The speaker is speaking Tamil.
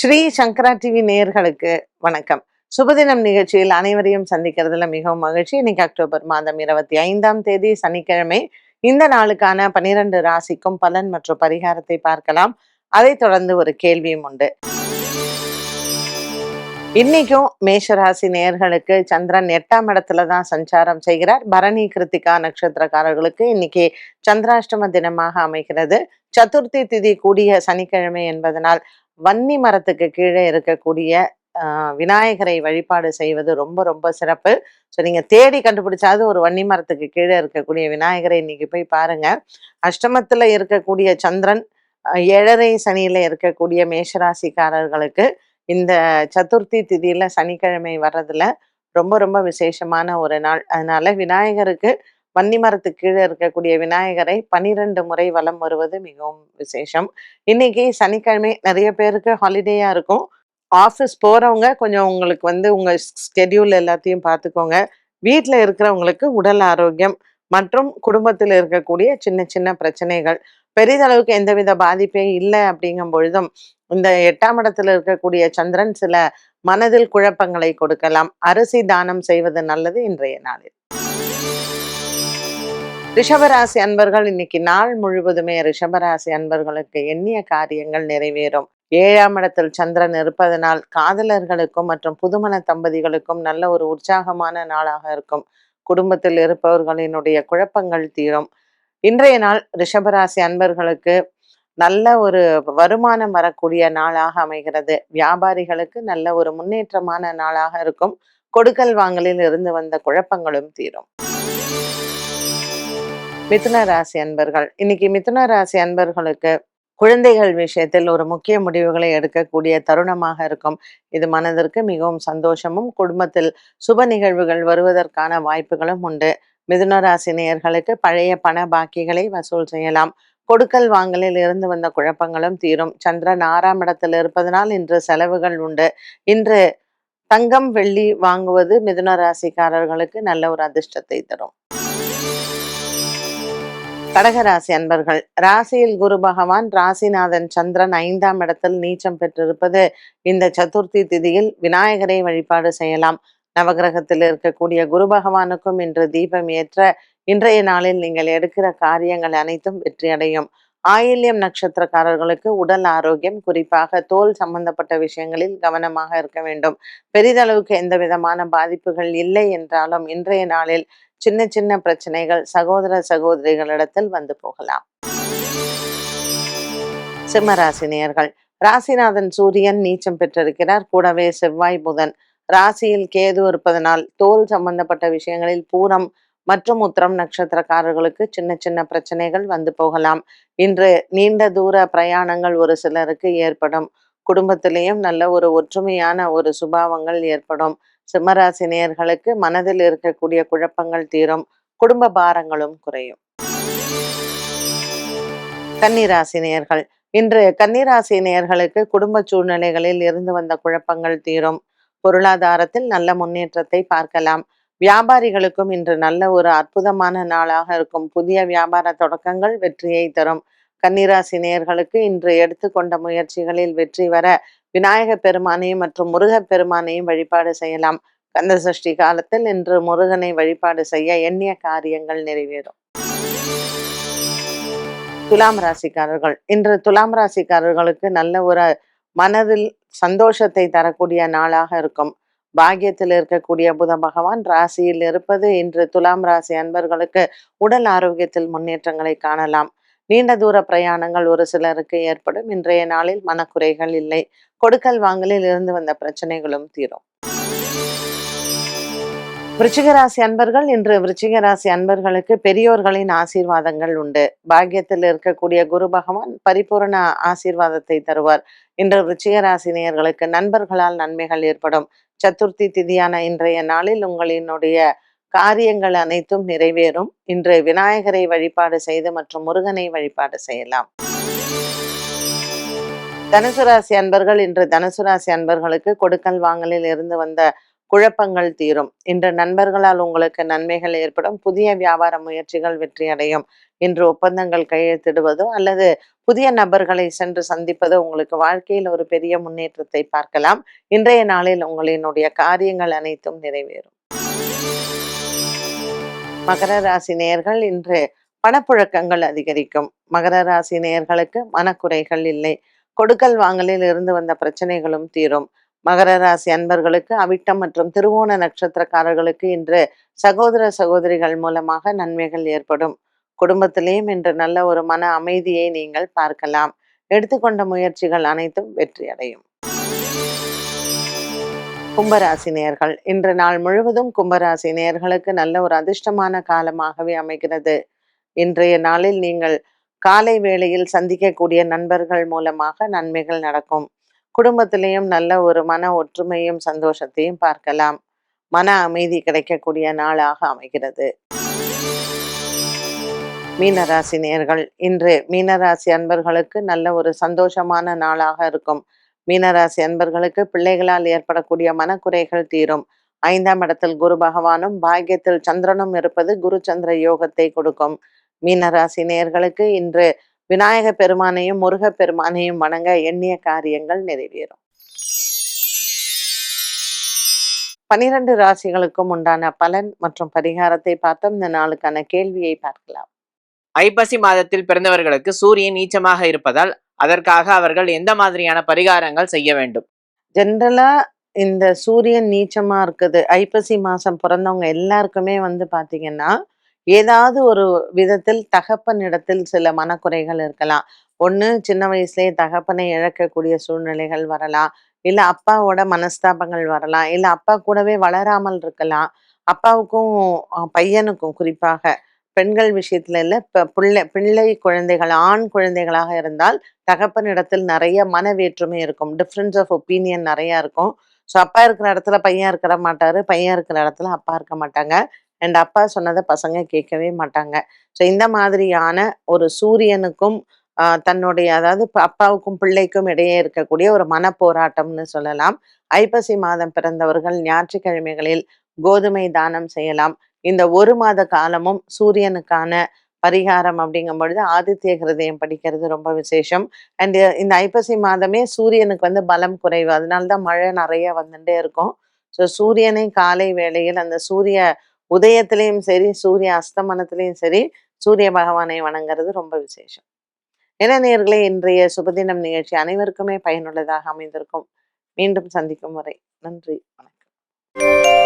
ஸ்ரீ சங்கரா டிவி நேயர்களுக்கு வணக்கம். சுபதினம் நிகழ்ச்சியில் அனைவரையும் சந்திக்கிறதுல மிகவும் மகிழ்ச்சி. இன்னைக்கு அக்டோபர் மாதம் இருபத்தி ஐந்தாம் தேதி சனிக்கிழமை. இந்த நாளுக்கான பனிரெண்டு ராசிக்கும் பலன் மற்றும் பரிகாரத்தை பார்க்கலாம். அதைத் தொடர்ந்து ஒரு கேள்வியும் உண்டு. இன்னைக்கும் மேஷராசி நேயர்களுக்கு சந்திரன் எட்டாம் இடத்துல தான் சஞ்சாரம் செய்கிறார். பரணி கிருத்திகா நட்சத்திரக்காரர்களுக்கு இன்னைக்கு சந்திராஷ்டம தினமாக அமைகிறது. சதுர்த்தி திதி கூடிய சனிக்கிழமை என்பதனால் வன்னி மரத்துக்கு கீழே இருக்கக்கூடிய விநாயகரை வழிபாடு செய்வது ரொம்ப ரொம்ப சிறப்பு. ஸோ நீங்க தேடி கண்டுபிடிச்சாவது ஒரு வன்னி மரத்துக்கு கீழே இருக்கக்கூடிய விநாயகரை இன்னைக்கு போய் பாருங்க. அஷ்டமத்துல இருக்கக்கூடிய சந்திரன் ஏழரை சனியில இருக்கக்கூடிய மேஷராசிக்காரர்களுக்கு இந்த சதுர்த்தி திதியில சனிக்கிழமை வர்றதுல ரொம்ப ரொம்ப விசேஷமான ஒரு நாள். அதனால விநாயகருக்கு வன்னிமரத்துக்கு கீழே இருக்கக்கூடிய விநாயகரை பனிரெண்டு முறை வலம் வருவது மிகவும் விசேஷம். இன்னைக்கு சனிக்கிழமை நிறைய பேருக்கு ஹாலிடேயா இருக்கும். ஆஃபீஸ் போறவங்க கொஞ்சம் உங்களுக்கு வந்து உங்க ஸ்கெடியூல் எல்லாத்தையும் பார்த்துக்கோங்க. வீட்டில் இருக்கிறவங்களுக்கு உடல் ஆரோக்கியம் மற்றும் குடும்பத்தில் இருக்கக்கூடிய சின்ன சின்ன பிரச்சனைகள். பெரிதளவுக்கு எந்தவித பாதிப்பே இல்லை அப்படிங்கும் பொழுதும் இந்த எட்டாம் இடத்துல இருக்கக்கூடிய சந்திரன் சில மனதில் குழப்பங்களை கொடுக்கலாம். அரிசி தானம் செய்வது நல்லது இன்றைய நாளில். ரிஷபராசி அன்பர்கள் இன்னைக்கு நாள் முழுவதுமே ரிஷபராசி அன்பர்களுக்கு எண்ணிய காரியங்கள் நிறைவேறும். ஏழாம் இடத்தில் சந்திரன் இருப்பதனால் காதலர்களுக்கும் மற்றும் புதுமண தம்பதிகளுக்கும் நல்ல ஒரு உற்சாகமான நாளாக இருக்கும். குடும்பத்தில் இருப்பவர்களினுடைய குழப்பங்கள் தீரும். இன்றைய நாள் ரிஷபராசி அன்பர்களுக்கு நல்ல ஒரு வருமானம் வரக்கூடிய நாளாக அமைகிறது. வியாபாரிகளுக்கு நல்ல ஒரு முன்னேற்றமான நாளாக இருக்கும். கொடுக்கல் வாங்கலில் இருந்து வந்த குழப்பங்களும் தீரும். மிதுன ராசி அன்பர்கள். இன்னைக்கு மிதுன ராசி அன்பர்களுக்கு குழந்தைகள் விஷயத்தில் ஒரு முக்கிய முடிவுகளை எடுக்கக்கூடிய தருணமாக இருக்கும். இது மனதிற்கு மிகவும் சந்தோஷமும் குடும்பத்தில் சுப நிகழ்வுகள் வருவதற்கான வாய்ப்புகளும் உண்டு. மிதுன ராசி நேயர்களுக்கு பழைய பண பாக்கிகளை வசூல் செய்யலாம். கொடுக்கல் வாங்கலில் இருந்து வந்த குழப்பங்களும் தீரும். சந்திரன் ஆறாம் இடத்தில் இருப்பதனால் இன்று செலவுகள் உண்டு. இன்று தங்கம் வெள்ளி வாங்குவது மிதுன ராசிக்காரர்களுக்கு நல்ல ஒரு அதிர்ஷ்டத்தை தரும். கடகராசி அன்பர்கள் ராசியில் குரு பகவான் ராசிநாதன் சந்திரன் ஐந்தாம் இடத்தில் நீச்சம் பெற்றிருப்பது இந்த சதுர்த்தி திதியில் விநாயகரை வழிபாடு செய்யலாம். நவகிரகத்தில் இருக்கக்கூடிய குரு பகவானுக்கும் இன்று தீபம் ஏற்ற இன்றைய நாளில் நீங்கள் எடுக்கிற காரியங்கள் அனைத்தும் வெற்றியடையும் ஆயில்யம் நட்சத்திரக்காரர்களுக்கு உடல் ஆரோக்கியம் குறிப்பாக தோல் சம்பந்தப்பட்ட விஷயங்களில் கவனமாக இருக்க வேண்டும். பெரிதளவுக்கு எந்த விதமான பாதிப்புகள் இல்லை என்றாலும் இன்றைய நாளில் சின்ன சின்ன பிரச்சனைகள் சகோதர சகோதரிகளிடத்தில் வந்து போகலாம். சிம்மராசினியர்கள் ராசிநாதன் சூரியன் நீச்சம் பெற்றிருக்கிறார். கூடவே செவ்வாய் புதன் ராசியில் கேது இருப்பதனால் தோல் சம்பந்தப்பட்ட விஷயங்களில் பூரம் மற்றும் உத்திரம் நட்சத்திரக்காரர்களுக்கு சின்ன சின்ன பிரச்சனைகள் வந்து போகலாம். இன்று நீண்ட தூர பிரயாணங்கள் ஒரு சிலருக்கு ஏற்படும். குடும்பத்திலேயும் நல்ல ஒரு ஒற்றுமையான ஒரு சுபாவங்கள் ஏற்படும். சிம்மராசினியர்களுக்கு மனதில் இருக்கக்கூடிய குழப்பங்கள் தீரும் குடும்ப பாரங்களும் குறையும். கன்னிராசினியர்கள். இன்று கன்னிராசி நேயர்களுக்கு குடும்ப சூழ்நிலைகளில் இருந்து வந்த குழப்பங்கள் தீரும். பொருளாதாரத்தில் நல்ல முன்னேற்றத்தை பார்க்கலாம். வியாபாரிகளுக்கும் இன்று நல்ல ஒரு அற்புதமான நாளாக இருக்கும். புதிய வியாபார தொடக்கங்கள் வெற்றியை தரும். கன்னிராசி நேர்களுக்கு இன்று எடுத்துக்கொண்ட முயற்சிகளில் வெற்றி வர விநாயக பெருமானையும் மற்றும் முருகப் பெருமானையும் வழிபாடு செய்யலாம். கந்த சஷ்டி காலத்தில் இன்று முருகனை வழிபாடு செய்ய எண்ணிய காரியங்கள் நிறைவேறும். துலாம் ராசிக்காரர்கள். இன்று துலாம் ராசிக்காரர்களுக்கு நல்ல ஒரு மனதில் சந்தோஷத்தை தரக்கூடிய நாளாக இருக்கும். பாக்கியத்தில் இருக்கக்கூடிய புத பகவான் ராசியில் இருப்பது இன்று துலாம் ராசி அன்பர்களுக்கு உடல் ஆரோக்கியத்தில் முன்னேற்றங்களை காணலாம். நீண்ட தூர பிரயாணங்கள் ஒரு சிலருக்கு ஏற்படும். இன்றைய நாளில் மனக்குறைகள் இல்லை. கொடுக்கல் வாங்கலில் இருந்து வந்த பிரச்சனைகளும் தீரும். விருச்சிகராசி அன்பர்கள் இன்று விருச்சிகராசி அன்பர்களுக்கு பெரியோர்களின் ஆசீர்வாதங்கள் உண்டு. பாக்கியத்தில் இருக்கக்கூடிய குரு பகவான் பரிபூரண ஆசீர்வாதத்தை தருவார். இன்று விருச்சிக நேயர்களுக்கு நண்பர்களால் நன்மைகள் ஏற்படும். சதுர்த்தி திதியான இன்றைய நாளில் உங்களினுடைய காரியங்கள் அனைத்தும் நிறைவேறும். இன்று விநாயகரை வழிபாடு செய்து மற்றும் முருகனை வழிபாடு செய்யலாம். தனுசு ராசி அன்பர்கள் இன்று தனுசு ராசி அன்பர்களுக்கு கொடுக்கல் வாங்கலில் இருந்து வந்த குழப்பங்கள் தீரும். இன்று நண்பர்களால் உங்களுக்கு நன்மைகள் ஏற்படும். புதிய வியாபார முயற்சிகள் வெற்றியடையும் இன்று ஒப்பந்தங்கள் கையெழுத்திடுவதோ அல்லது புதிய நபர்களை சென்று சந்திப்பதோ உங்களுக்கு வாழ்க்கையில் ஒரு பெரிய முன்னேற்றத்தை பார்க்கலாம். இன்றைய நாளில் உங்களினுடைய காரியங்கள் அனைத்தும் நிறைவேறும். மகர ராசி நேயர்கள் இன்று பணப்புழக்கங்கள் அதிகரிக்கும். மகர ராசி நேயர்களுக்கு மனக்குறைகள் இல்லை. கொடுக்கல் வாங்கலில் இருந்து வந்த பிரச்சனைகளும் தீரும். மகர ராசி அன்பர்களுக்கு அவிட்டம் மற்றும் திருவோண நட்சத்திரக்காரர்களுக்கு இன்று சகோதர சகோதரிகள் மூலமாக நன்மைகள் ஏற்படும். குடும்பத்திலேயும் இன்று நல்ல ஒரு மன அமைதியை நீங்கள் பார்க்கலாம். எடுத்துக்கொண்ட முயற்சிகள் அனைத்தும் வெற்றி அடையும் கும்பராசி நேர்கள். இன்று நாள் முழுவதும் கும்பராசி நேர்களுக்கு நல்ல ஒரு அதிர்ஷ்டமான காலமாகவே அமைகிறது. இன்றைய நாளில் நீங்கள் காலை வேளையில் சந்திக்கக்கூடிய நண்பர்கள் மூலமாக நன்மைகள் நடக்கும். குடும்பத்திலையும் நல்ல ஒரு மன ஒற்றுமையும் சந்தோஷத்தையும் பார்க்கலாம். மன அமைதி கிடைக்கக்கூடிய நாளாக அமைகிறது. மீனராசி நேர்கள் இன்று மீனராசி அன்பர்களுக்கு நல்ல ஒரு சந்தோஷமான நாளாக இருக்கும். மீனராசி அன்பர்களுக்கு பிள்ளைகளால் ஏற்படக்கூடிய மனக்குறைகள் தீரும். ஐந்தாம் இடத்தில் குரு பகவானும் பாக்கியத்தில் சந்திரனும் இருப்பது குரு சந்திர யோகத்தை கொடுக்கும். மீனராசி நேர்களுக்கு இன்று விநாயக பெருமானையும் முருக பெருமானையும் வணங்க எண்ணிய காரியங்கள் நிறைவேறும். பனிரெண்டு ராசிகளுக்கும் உண்டான பலன் மற்றும் பரிகாரத்தை பார்த்தோம். இந்த நாளுக்கான கேள்வியை பார்க்கலாம். ஐப்பசி மாதத்தில் பிறந்தவர்களுக்கு சூரியன் நீச்சமாக இருப்பதால் அதற்காக அவர்கள் எந்த மாதிரியான பரிகாரங்கள் செய்ய வேண்டும்? ஜென்ரலா இந்த சூரியன் நீச்சமா இருக்குது ஐப்பசி மாசம் பிறந்தவங்க எல்லாருக்குமே வந்து பாத்தீங்கன்னா ஏதாவது ஒரு விதத்தில் தகப்பனிடத்தில் சில மனக்குறைகள் இருக்கலாம். ஒன்று சின்ன வயசுலயே தகப்பனை இழக்கக்கூடிய சூழ்நிலைகள் வரலாம். இல்ல அப்பாவோட மனஸ்தாபங்கள் வரலாம். இல்ல அப்பா கூடவே வளராமல் இருக்கலாம். அப்பாவுக்கும் பையனுக்கும் குறிப்பாக. பெண்கள் விஷயத்துல இல்ல இப்ப பிள்ளை பிள்ளை குழந்தைகள் ஆண் குழந்தைகளாக இருந்தால் தகப்பனிடத்தில் நிறைய மன வேற்றுமை இருக்கும். டிஃப்ரென்ஸ் ஆஃப் ஒப்பீனியன் நிறைய இருக்கும். ஸோ அப்பா இருக்கிற இடத்துல பையன் இருக்கிற மாட்டாரு பையன் இருக்கிற இடத்துல அப்பா இருக்க மாட்டாங்க. அண்ட் அப்பா சொன்னதை பசங்க கேட்கவே மாட்டாங்க. ஸோ இந்த மாதிரியான ஒரு சூரியனுக்கும் ஆஹ், தன்னுடைய அதாவது அப்பாவுக்கும் பிள்ளைக்கும் இடையே இருக்கக்கூடிய ஒரு மன போராட்டம்னு சொல்லலாம். ஐப்பசி மாதம் பிறந்தவர்கள் ஞாயிற்றுக்கிழமைகளில் கோதுமை தானம் செய்யலாம். இந்த ஒரு மாத காலமும் சூரியனுக்கான பரிகாரம் அப்படிங்கும் பொழுது ஆதித்ய ஹிருதயம் படிக்கிறது ரொம்ப விசேஷம். அண்ட் இந்த ஐப்பசி மாதமே சூரியனுக்கு வந்து பலம் குறைவு. அதனாலதான் மழை நிறைய வந்துட்டே இருக்கும். ஸோ சூரியனை காலை வேளையில் அந்த சூரிய உதயத்திலையும் சரி சூரிய அஸ்தமனத்திலையும் சரி சூரிய பகவானை வணங்குறது ரொம்ப விசேஷம். இளநேர்களே இன்றைய சுபதினம் நிகழ்ச்சி அனைவருக்குமே பயனுள்ளதாக அமைந்திருக்கும். மீண்டும் சந்திக்கும் வரை நன்றி வணக்கம்.